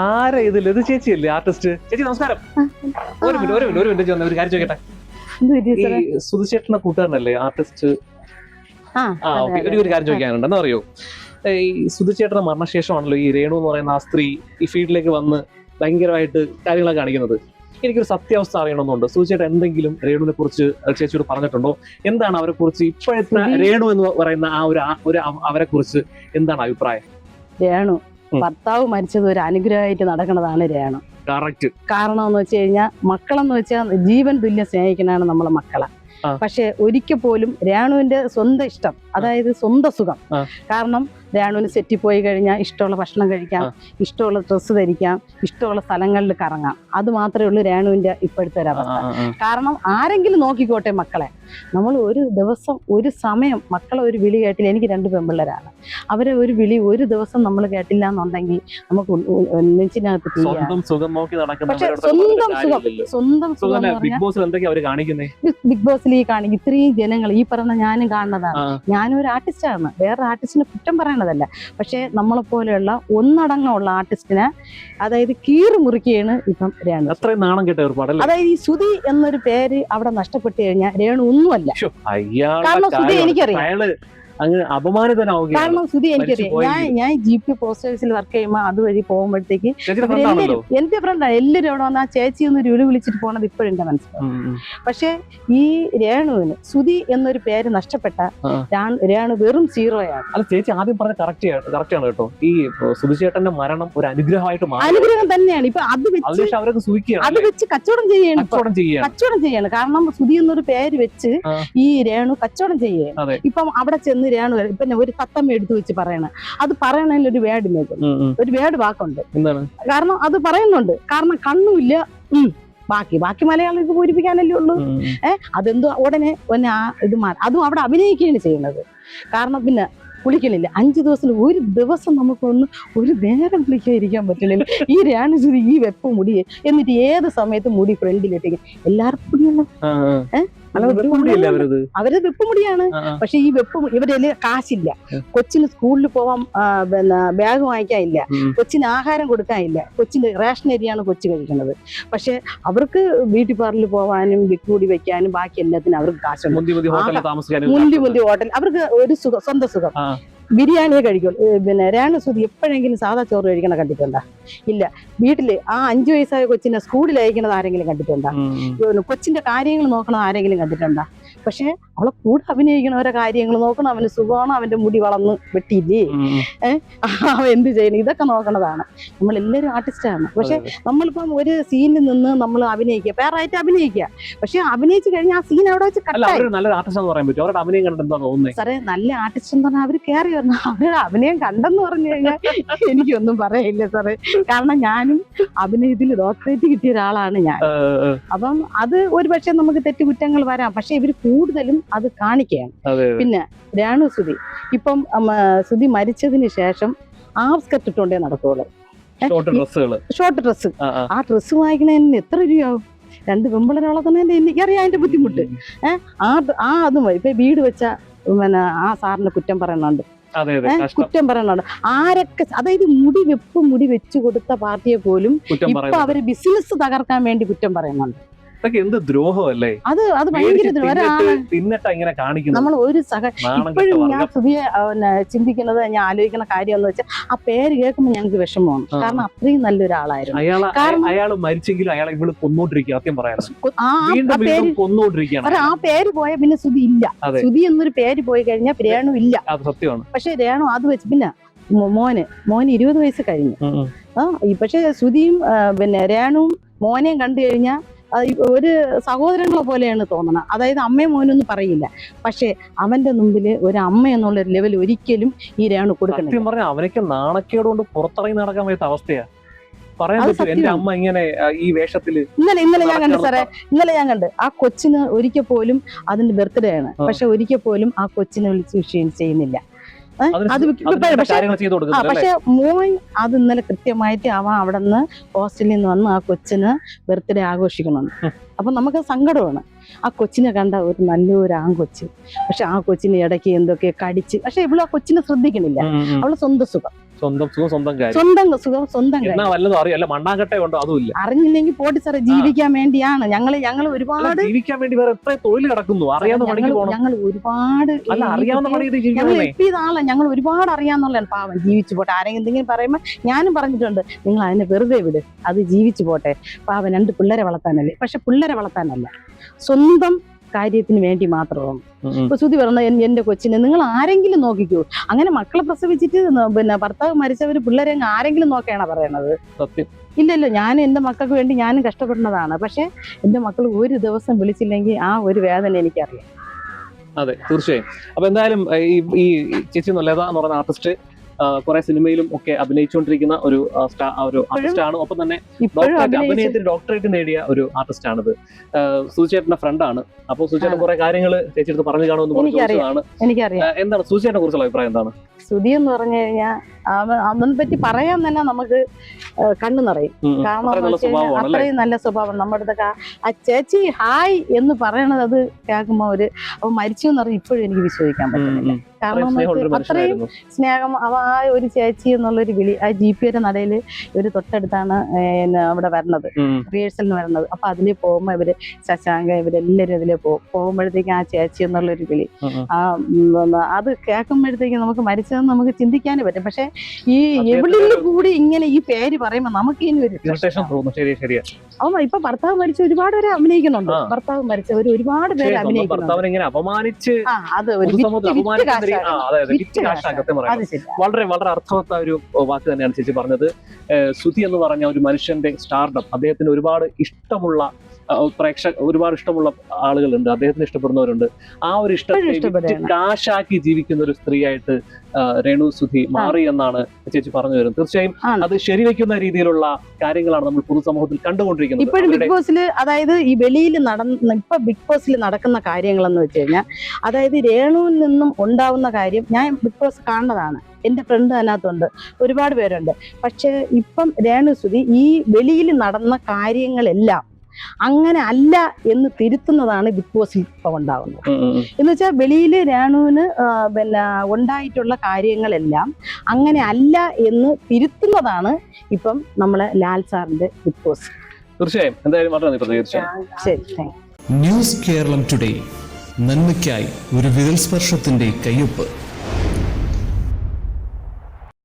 ആരാ ഇത്? ലത ചേച്ചിയല്ലേ ആർട്ടിസ്റ്റ് ചേച്ചി നമസ്കാരം. ഒരു മിനിറ്റ് ഒരു മിനിറ്റ് ഒരു മിനിറ്റ് ചേച്ചി ഒരു കാര്യം ചോദിക്കട്ടെ? ഈ സുധുചേട്ടനെ കൂട്ടുകാരനല്ലേ ആർട്ടിസ്റ്റ് ആ ഓക്കെ ഒരു ഒരു കാര്യം ചോദിക്കാനുണ്ട്. എന്താ അറിയോ? ഈ സുധിച്ചേട്ടന്റെ മരണശേഷമാണല്ലോ ഈ രേണു എന്ന് പറയുന്ന ആ സ്ത്രീ ഈ ഫീൽഡിലേക്ക് വന്ന് ഭയങ്കരമായിട്ട് കാര്യങ്ങളൊക്കെ കാണിക്കുന്നത്. എനിക്കൊരു സത്യാവസ്ഥ അറിയണമെന്നുണ്ട്. സുധുചേട്ടൻ എന്തെങ്കിലും രേണുവിനെ കുറിച്ച് ചേച്ചിയോട് പറഞ്ഞിട്ടുണ്ടോ? എന്താണ് അവരെ കുറിച്ച് ഇപ്പോഴത്തെ രേണു എന്ന് പറയുന്ന ആ ഒരു അവരെ കുറിച്ച് എന്താണ് അഭിപ്രായം? രേണു. ഭർത്താവ് മരിച്ചത് ഒരു അനുഗ്രഹമായിട്ട് നടക്കുന്നതാണ് രേണം. കറക്റ്റ് കാരണം എന്ന് വെച്ച് കഴിഞ്ഞാൽ മക്കളെന്ന് വെച്ചാൽ ജീവൻ തുല്യം സ്നേഹിക്കണാണ് നമ്മളെ മക്കളെ. പക്ഷെ ഒരിക്കൽ പോലും രാണുവിന്റെ സ്വന്തം ഇഷ്ടം അതായത് സ്വന്തം സുഖം. കാരണം രാണുവിന് സെറ്റിൽ പോയി കഴിഞ്ഞാൽ ഇഷ്ടമുള്ള ഭക്ഷണം കഴിക്കാം. ഇഷ്ടമുള്ള ഡ്രസ്സ് ധരിക്കാം ഇഷ്ടമുള്ള സ്ഥലങ്ങളിൽ കറങ്ങാം. അത് മാത്രമേ ഉള്ളൂ രാണുവിന്റെ ഇപ്പോഴത്തെ ഒരു അവസ്ഥ. കാരണം ആരെങ്കിലും നോക്കിക്കോട്ടെ മക്കളെ നമ്മൾ ഒരു ദിവസം ഒരു സമയം മക്കളെ ഒരു വിളി കേട്ടില്ല. എനിക്ക് രണ്ട് പെൺപിള്ളേരാണ്. അവരെ ഒരു വിളി ഒരു ദിവസം നമ്മൾ കേട്ടില്ല എന്നുണ്ടെങ്കിൽ നമുക്ക് നെഞ്ചിനകത്ത് പക്ഷെ സ്വന്തം സുഖം. സ്വന്തം സുഖം ബിഗ് ബോസിൽ ഈ കാണിക്കും ഇത്രയും ജനങ്ങൾ ഈ പറഞ്ഞ ഞാനും കാണുന്നതാണ്. ഞാനും ഒരു ആർട്ടിസ്റ്റാണ് വേറെ ആർട്ടിസ്റ്റിനെ കുറ്റം പറയണതല്ല പക്ഷേ നമ്മളെപ്പോലെയുള്ള ഒന്നടങ്ങമുള്ള ആർട്ടിസ്റ്റിന് അതായത് കീറി മുറിക്കുകയാണ് ഇപ്പം രേണു. അത്രയും നാണം കേട്ട ഏർപ്പാടല്ലേ അതായത് ഈ സുതി എന്നൊരു പേര് അവിടെ നഷ്ടപ്പെട്ടു കഴിഞ്ഞാൽ രേണു ഒന്നുമല്ല. കാരണം സുതി എനിക്കറിയാം. അയാൾ അങ്ങ് അപമാനിതനാവുകയാണ്. കാരണം സുധി എനിക്കറിയാം. ഞാൻ ഞാൻ ജി പി വർക്ക് ചെയ്യുമ്പോൾ അതുവഴി പോകുമ്പോഴത്തേക്ക് എന്റെ ഫ്രണ്ടാണ് എല്ലാവരും അവിടെ വന്ന് ആ ചേച്ചി ഒന്ന് രുളി വിളിച്ചിട്ട് പോണത് ഇപ്പോഴും എന്റെ മനസ്സിലാവും. പക്ഷെ ഈ രേണുവിന് സുധി എന്നൊരു പേര് നഷ്ടപ്പെട്ട. രേണു വെറും സീറോയാണ് അല്ല ചേച്ചി ആദ്യം പറഞ്ഞ കറക്റ്റ് ആണ് കേട്ടോ. ഈ സുധിചേട്ടന്റെ മരണം ഒരു അനുഗ്രഹമായിട്ട് അനുഗ്രഹം തന്നെയാണ്. ഇപ്പൊ അത് വെച്ച് അവരൊക്കെ സൂഹിക്കുകയാണ് അത് വെച്ച് കച്ചവടം ചെയ്യാണ് കച്ചവടം ചെയ്യാണ്. കാരണം സുധി എന്നൊരു പേര് വെച്ച് ഈ രേണു കച്ചവടം ചെയ്യുകയാണ്. ഇപ്പം അവിടെ ചെന്ന് രേണു ഇപ്പൊ ഞാൻ ഒരു തത്തമ്മ എടുത്തു വെച്ച് പറയണ. അത് പറയണതിൽ ഒരു ഉം. ഒരു വേർഡ് വാക്കുണ്ട്. കാരണം അത് പറയുന്നുണ്ട്. കാരണം കണ്ണുമില്ല. ഉം, ബാക്കി ബാക്കി മലയാളികൾക്ക് പൂരിപ്പിക്കാനല്ലേ ഉള്ളൂ. ഏഹ് അതെന്തോ ഉടനെ പിന്നെ ആ ഇത് മാറി അതും അവിടെ അഭിനയിക്കുകയാണ് ചെയ്യുന്നത്. കാരണം പിന്നെ കുളിക്കണില്ല അഞ്ചു ദിവസം ഒരു ദിവസം നമുക്കൊന്ന് ഒരു നേരം കുളിക്കാതിരിക്കാൻ പറ്റില്ല ഈ രാണുചുരി ഈ വെപ്പ് മുടി എന്നിട്ട് ഏത് സമയത്ത് മുടി ഫ്രണ്ടിലിട്ടേക്കും എല്ലാവർക്കും മുടിയല്ല ആ, അവർ വെപ്പ് മുടിയാണ്. ആ, ആ. പക്ഷെ ഈ വെപ്പ് മു- കാശില്ല. കൊച്ചിന് സ്കൂളിൽ പോവാൻ പിന്നെ ബാഗ് വാങ്ങിക്കാനില്ല. കൊച്ചിന് ആഹാരം കൊടുക്കാനില്ല. കൊച്ചിന് റേഷൻ അരിയാണ് കൊച്ചു കഴിക്കുന്നത്. പക്ഷെ അവർക്ക് ബ്യൂട്ടി പാർലറിൽ പോവാനും വിക്കൂടി വെക്കാനും ബാക്കി എല്ലാത്തിനും അവർക്ക് കാശുണ്ട്. മുന്തി മുന്തി ഹോട്ടൽ അവർക്ക് ഒരു സുഖം സ്വന്തം സുഖം. ബിരിയാണിയെ കഴിക്കുള്ളൂ. പിന്നെ രാണസുതി എപ്പോഴെങ്കിലും സാധാ ചോറ് കഴിക്കണ കണ്ടിട്ടുണ്ടോ? ഇല്ല. വീട്ടിൽ ആ അഞ്ചു വയസ്സായ കൊച്ചിനെ സ്കൂളിൽ അയക്കണത് ആരെങ്കിലും കണ്ടിട്ടുണ്ടോ? കൊച്ചിന്റെ കാര്യങ്ങൾ നോക്കണത് ആരെങ്കിലും കണ്ടിട്ടുണ്ടോ? പക്ഷെ അവളെ കൂടെ അഭിനയിക്കണ ഓരോ കാര്യങ്ങൾ നോക്കണം. അവന് സുഖമാണ്. അവന്റെ മുടി വളർന്ന് വെട്ടിയില്ലേ? ഏഹ്. അവൻ എന്ത് ചെയ്യണം? ഇതൊക്കെ നോക്കണതാണ് നമ്മൾ എല്ലാവരും ആർട്ടിസ്റ്റാണ് പക്ഷെ നമ്മളിപ്പം ഒരു സീനിൽ നിന്ന് നമ്മൾ അഭിനയിക്കുക. പേറായിട്ട് അഭിനയിക്കുക. പക്ഷെ അഭിനയിച്ചു കഴിഞ്ഞാൽ ആ സീൻ അവിടെ വെച്ച് സാറേ നല്ല ആർട്ടിസ്റ്റ് എന്ന് പറഞ്ഞാൽ അവർ കയറി വരണം അവരുടെ അഭിനയം കണ്ടെന്ന് പറഞ്ഞു കഴിഞ്ഞാൽ എനിക്കൊന്നും പറയില്ല സാറേ. കാരണം ഞാനും അഭിനയത്തിൽ ഡോക്ടറേറ്റ് കിട്ടിയ ഒരാളാണ് ഞാൻ. അപ്പം അത് ഒരു പക്ഷേ നമുക്ക് തെറ്റുകുറ്റങ്ങൾ വരാം. പക്ഷെ ഇവർ കൂടുതലും അത് കാണിക്കുകയാണ്. പിന്നെ രാണു സുധി. ഇപ്പം സുതി മരിച്ചതിന് ശേഷം ആ സ്കർട്ട് ഇട്ടുകൊണ്ടേ നടക്കുള്ളൂ ഷോർട്ട് ഡ്രസ്സ്. ആ, ഡ്രസ്സ് വാങ്ങിക്കണതിന് എത്ര രൂപയാവും? രണ്ട് പെമ്പിളരാളെ തന്നെ എനിക്കറിയാം അതിന്റെ ബുദ്ധിമുട്ട്. ആ ആ അതും. ഇപ്പൊ വീട് വെച്ച പിന്നെ ആ സാറിന് കുറ്റം പറയണുണ്ട്. കുറ്റം പറയണുണ്ട്. ആരൊക്കെ അതായത് മുടി വെപ്പ് മുടി വെച്ചു കൊടുത്ത പാർട്ടിയെ പോലും ഇപ്പൊ അവർ ബിസിനസ് തകർക്കാൻ വേണ്ടി കുറ്റം പറയുന്നുണ്ട്. ഇതൊക്കെ എന്ത് ദ്രോഹമല്ലേ? അത് അത് ഭയങ്കര തിന്നിട്ട് ഇങ്ങനെ കാണിക്കുന്നു. നമ്മൾ ഒരു സഹ ഇപ്പോഴും ഞാൻ പുതിയ ചിന്തിക്കുന്നത് ഞാൻ ആലോചിക്കുന്ന കാര്യം എന്ന് വെച്ചാൽ ആ പേര് കേൾക്കുമ്പോൾ ഞങ്ങൾക്ക് വിഷമമാണ്. കാരണം അത്രയും നല്ലൊരാളായിരുന്നു. അയാൾ മരിച്ചെങ്കിലും അയാളെ ഇവൾ കൊന്നോണ്ടിരിക്കുക സത്യം പറയാറ് ആ പേര് പോയ പിന്നെ സുധി ഇല്ല. സുധി എന്നൊരു പേര് പോയി കഴിഞ്ഞാൽ രേണു ഇല്ല. സത്യമാണ്. പക്ഷെ രേണു അത് വെച്ച് പിന്നെ മോന് മോന് ഇരുപത് വയസ്സ് കഴിഞ്ഞു. ആ പക്ഷെ സുധിയും പിന്നെ രേണുവും മോനെയും കണ്ടു കഴിഞ്ഞാൽ ഒരു സഹോദരങ്ങളെ പോലെയാണ് തോന്നുന്നത് അതായത് അമ്മയും മോനൊന്നും പറയില്ല. പക്ഷേ അവന്റെ മുമ്പിൽ ഒരു അമ്മ എന്നുള്ള ലെവൽ ഒരിക്കലും ഈ രേണു കൊടുക്കണം സത്യം പറഞ്ഞ അവനൊക്കെ നാണക്കേട് കൊണ്ട് പുറത്തിറങ്ങി നടക്കാൻ വയ്യാത്ത അവസ്ഥയാ. പറയാൻ അത് എന്റെ അമ്മ ഇങ്ങനെ ഈ വേഷത്തിൽ ഇന്നലെ ഇന്നലെ ഞാൻ കണ്ടു സാറേ ഇന്നലെ ഞാൻ കണ്ട്. ആ കൊച്ചിന് ഒരിക്കൽ പോലും അതിന്റെ ബർത്ത്ഡേ ആണ്. പക്ഷെ ഒരിക്കൽ പോലും ആ കൊച്ചിനെ വിളിച്ച് വിഷയം ചെയ്യുന്നില്ല. അത് പക്ഷെ മോൻ അത് ഇന്നലെ കൃത്യമായിട്ട് അവൻ അവിടെ നിന്ന് ഹോസ്റ്റലിൽ നിന്ന് വന്ന് ആ കൊച്ചിന് ബർത്ത്ഡേ ആഘോഷിക്കണമെന്ന്. അപ്പൊ നമുക്ക് സങ്കടമാണ്. ആ കൊച്ചിനെ കണ്ട ഒരു നല്ലൊരു ആൺകൊച്ച് പക്ഷെ ആ കൊച്ചിനെ ഇടയ്ക്ക് എന്തൊക്കെ കടിച്ച്. പക്ഷെ ഇവൾ ആ കൊച്ചിനെ ശ്രദ്ധിക്കണില്ല. അവൾ സ്വന്തം സുഖം. സ്വന്തം സുഖം സ്വന്തം കാര്യം. സ്വന്തം സുഖം സ്വന്തം എന്നാ വല്ലതും അറിയാം. മണ്ണാങ്കട്ട ഉണ്ടോ? അതും ഇല്ല. അറിഞ്ഞില്ലെങ്കിൽ പോട്ടി സാറേ ജീവിക്കാൻ വേണ്ടിയാണ്. ഞങ്ങൾ ഞങ്ങൾ ഒരുപാട് ജീവിക്കാൻ വേണ്ടി വേറെ എത്ര തൊഴിൽ കിടക്കുന്നു. അറിയാവുന്ന പണിക്ക് പോകണം ഞങ്ങൾ ഒരുപാട് അല്ല അറിയാവുന്ന പണി ഇത് എത്തിയതാളെ ഞങ്ങൾ ഒരുപാട് അറിയാന്നുള്ളതാണ് പാവം ജീവിച്ചു പോട്ടെ. ആരെങ്കിലും എന്തെങ്കിലും പറയുമ്പോൾ ഞാനും പറഞ്ഞിട്ടുണ്ട് നിങ്ങൾ അതിനെ വെറുതെ വിട്. അത് ജീവിച്ചു പോട്ടെ. പാവം രണ്ട് പിള്ളേരെ വളർത്താനല്ലേ? പക്ഷെ പിള്ളേരെ വളർത്താനല്ല. സ്വന്തം കാര്യത്തിന് വേണ്ടി മാത്രമാണ്. ഇപ്പൊ ശ്രുതി പറഞ്ഞ എന്റെ കൊച്ചിനെ നിങ്ങൾ ആരെങ്കിലും നോക്കിക്കൂ. അങ്ങനെ മക്കളെ പ്രസവിച്ചിട്ട് പിന്നെ ഭർത്താവ് മരിച്ചവര് പിള്ളേരെ ആരെങ്കിലും നോക്കുകയാണ് പറയണത്. സത്യം. ഇല്ലല്ലോ ഞാൻ എന്റെ മക്കൾക്ക് വേണ്ടി ഞാനും കഷ്ടപ്പെടുന്നതാണ്. പക്ഷെ എന്റെ മക്കൾ ഒരു ദിവസം വിളിച്ചില്ലെങ്കിൽ ആ ഒരു വേദന എനിക്കറിയാം. അതെ തീർച്ചയായും. അപ്പൊ എന്തായാലും ഈ ഈ ചേച്ചി ലത എന്ന് പറയുന്ന ആർട്ടിസ്റ്റ് കുറെ സിനിമയിലും ഒക്കെ അഭിനയിച്ചുകൊണ്ടിരിക്കുന്ന ഒരു ഒരു ആർട്ടിസ്റ്റ് ആണ്. ഒപ്പം തന്നെ അഭിനയത്തിൽ ഡോക്ടറേറ്റ് നേടിയ ഒരു ആർട്ടിസ്റ്റ് ആണിത്. സുചേട്ടന്റെ ഫ്രണ്ട് ആണ്. അപ്പോൾ സുചേട്ടൻ കുറെ കാര്യങ്ങൾ ചേച്ചിയെടുത്ത് പറഞ്ഞു കാണുമെന്ന് പറഞ്ഞതാണ് എന്താണ് സുചേട്ടനെ കുറിച്ചുള്ള അഭിപ്രായം എന്താണ്? ശ്രുതി എന്ന് പറഞ്ഞു കഴിഞ്ഞാൽ അതിനെ പറ്റി പറയാൻ തന്നെ നമുക്ക് കണ്ണു നിറയും. കാരണം അത്രയും നല്ല സ്വഭാവം നമ്മുടെ അടുത്തൊക്കെ ആ- ചേച്ചി ഹായ് എന്ന് പറയണത് അത് കേൾക്കുമ്പോൾ ഒരു മരിച്ചു എന്ന് പറഞ്ഞാൽ ഇപ്പോഴും എനിക്ക് വിശ്വസിക്കാൻ പറ്റുന്നില്ല. കാരണം അത്രയും സ്നേഹം അവ ആ ഒരു ചേച്ചി എന്നുള്ളൊരു വിളി ആ ജി പി ഒരു നടയിൽ ഒരു തൊട്ടടുത്താണ് അവിടെ വരണത്. റിഹേഴ്സലിന് വരുന്നത് അപ്പൊ അതിൽ പോകുമ്പോൾ ഇവർ ശശാങ്ക ഇവരെല്ലാരും അതിലെ പോകും പോകുമ്പോഴത്തേക്കും ആ ചേച്ചി എന്നുള്ളൊരു വിളി. ആ അത് കേൾക്കുമ്പോഴത്തേക്കും നമുക്ക് മരിച്ചതെന്ന് നമുക്ക് ചിന്തിക്കാനേ പറ്റും. പക്ഷെ ഈ എവിടെയും കൂടി ഇങ്ങനെ ഈ പേര് പറയുമ്പോൾ നമുക്ക് ഇനി ഒരു അവൻ ഇപ്പൊ ഭർത്താവ് മരിച്ച ഒരുപാട് പേര് അഭിനയിക്കുന്നുണ്ട്. ഭർത്താവ് മരിച്ചവർ ഒരുപാട് പേര് അഭിനയിക്കുന്നുണ്ട്. അത് ഒരു വളരെ വളരെ അർത്ഥവത്ത ഒരു വാക്ക് തന്നെയാണ് ചേച്ചി പറഞ്ഞത്. സുധി എന്ന് പറഞ്ഞ ഒരു മനുഷ്യന്റെ സ്റ്റാർഡം അദ്ദേഹത്തിന് ഒരുപാട് ഇഷ്ടമുള്ള പ്രേക്ഷക ഒരുപാട് ഇഷ്ടമുള്ള ആളുകളുണ്ട്. അദ്ദേഹത്തിന് ഇഷ്ടപ്പെടുന്നവരുണ്ട്. ആ ഒരു ഇഷ്ടത്തെ കാശാക്കി ജീവിക്കുന്ന ഒരു സ്ത്രീയായിട്ട് രേണു സുധി മാറി എന്നാണ് ചേച്ചി പറഞ്ഞു വരുന്നത്. തീർച്ചയായും അത് ശരിവെക്കുന്ന രീതിയിലുള്ള കാര്യങ്ങളാണ് നമ്മൾ പൊതുസമൂഹത്തിൽ കണ്ടുകൊണ്ടിരിക്കുന്നത്. ഇപ്പോഴും ബിഗ് ബോസിൽ അതായത് ഈ വെളിയിൽ നടന്ന ഇപ്പൊ ബിഗ് ബോസിൽ നടക്കുന്ന കാര്യങ്ങളെന്ന് വെച്ച് കഴിഞ്ഞാൽ അതായത് രേണുവിൽ നിന്നും ഉണ്ടാവുന്ന കാര്യം ഞാൻ ബിഗ് ബോസ് കാണുന്നതാണ്. എന്റെ ഫ്രണ്ട് അതിനകത്തുണ്ട്. ഒരുപാട് പേരുണ്ട്. പക്ഷെ ഇപ്പം രേണു സുധി ഈ വെളിയിൽ നടന്ന കാര്യങ്ങളെല്ലാം അങ്ങനെ അല്ല എന്ന് തിരുത്തുന്നതാണ് ബിഗ് ബോസിൽ ഇപ്പം ഉണ്ടാവുന്നത്. ഉം, ഉം, ഉം. എന്ന് വെച്ചാൽ വെളിയിൽ രാണുവിന് പിന്നെ ഉണ്ടായിട്ടുള്ള കാര്യങ്ങളെല്ലാം അങ്ങനെ അല്ല എന്ന് തിരുത്തുന്നതാണ് ഇപ്പം നമ്മളെ ലാൽ സാറിന്റെ ബിഗ് ബോസ്. തീർച്ചയായും. എന്തായാലും വളരെ പ്രതികരിച്ചു. News Kerala today. നന്മയ്ക്കായി ഒരു വിരൽ സ്പർശത്തിന്റെ കയ്യൊപ്പ്.